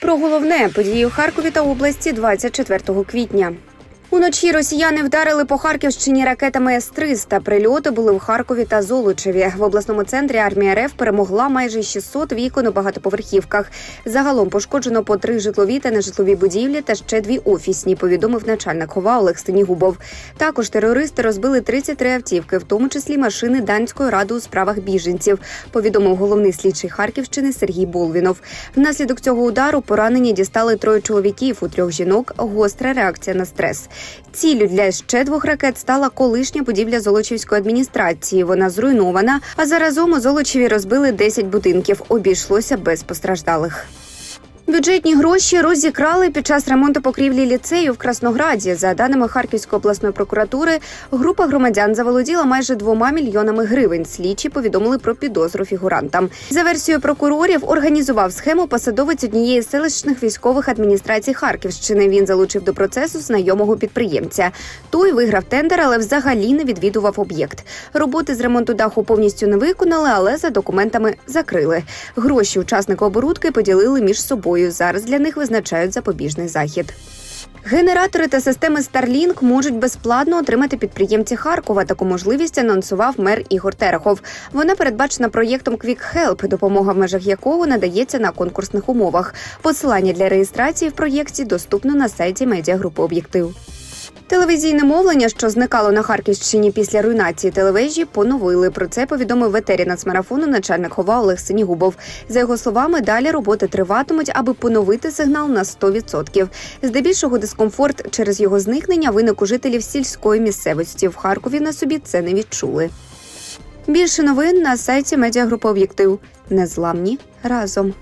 Про головне події у Харкові та області 24 квітня. Уночі росіяни вдарили по Харківщині ракетами С-300. Прильоти були в Харкові та Золочеві. В обласному центрі армія РФ перемогла майже 600 вікон у багатоповерхівках. Загалом пошкоджено по три житлові та нежитлові будівлі та ще дві офісні. Повідомив начальник ХОВА Олег Стенігубов. Також терористи розбили 33 автівки, в тому числі машини данської ради у справах біженців. Повідомив головний слідчий Харківщини Сергій Болвінов. Внаслідок цього удару поранені дістали троє чоловіків у трьох жінок. Гостра реакція на стрес. Ціллю для ще двох ракет стала колишня будівля Золочівської адміністрації. Вона зруйнована. А заразом у Золочеві розбили 10 будинків. Обійшлося без постраждалих. Бюджетні гроші розікрали під час ремонту покрівлі ліцею в Краснограді. За даними Харківської обласної прокуратури, група громадян заволоділа майже двома мільйонами гривень. Слідчі повідомили про підозру фігурантам. За версією прокурорів, організував схему посадовець однієї з селищних військових адміністрацій Харківщини. Він залучив до процесу знайомого підприємця. Той виграв тендер, але взагалі не відвідував об'єкт. Роботи з ремонту даху повністю не виконали, але за документами закрили. Гроші учасника оборудки поділили між собою. Зараз для них визначають запобіжний захід. Генератори та системи Starlink можуть безплатно отримати підприємці Харкова. Таку можливість анонсував мер Ігор Терехов. Вона передбачена проєктом Quick Help, допомога в межах якого надається на конкурсних умовах. Посилання для реєстрації в проєкті доступно на сайті медіагрупи Об'єктив. Телевізійне мовлення, що зникало на Харківщині після руйнації телевежі, поновили. Про це повідомив в нацмарафону начальник хова Олег Синігубов. За його словами, далі роботи триватимуть, аби поновити сигнал на 100%. Здебільшого дискомфорт через його зникнення виник у жителів сільської місцевості. В Харкові на собі це не відчули. Більше новин на сайті медіагрупи Об'єктив. Незламні разом.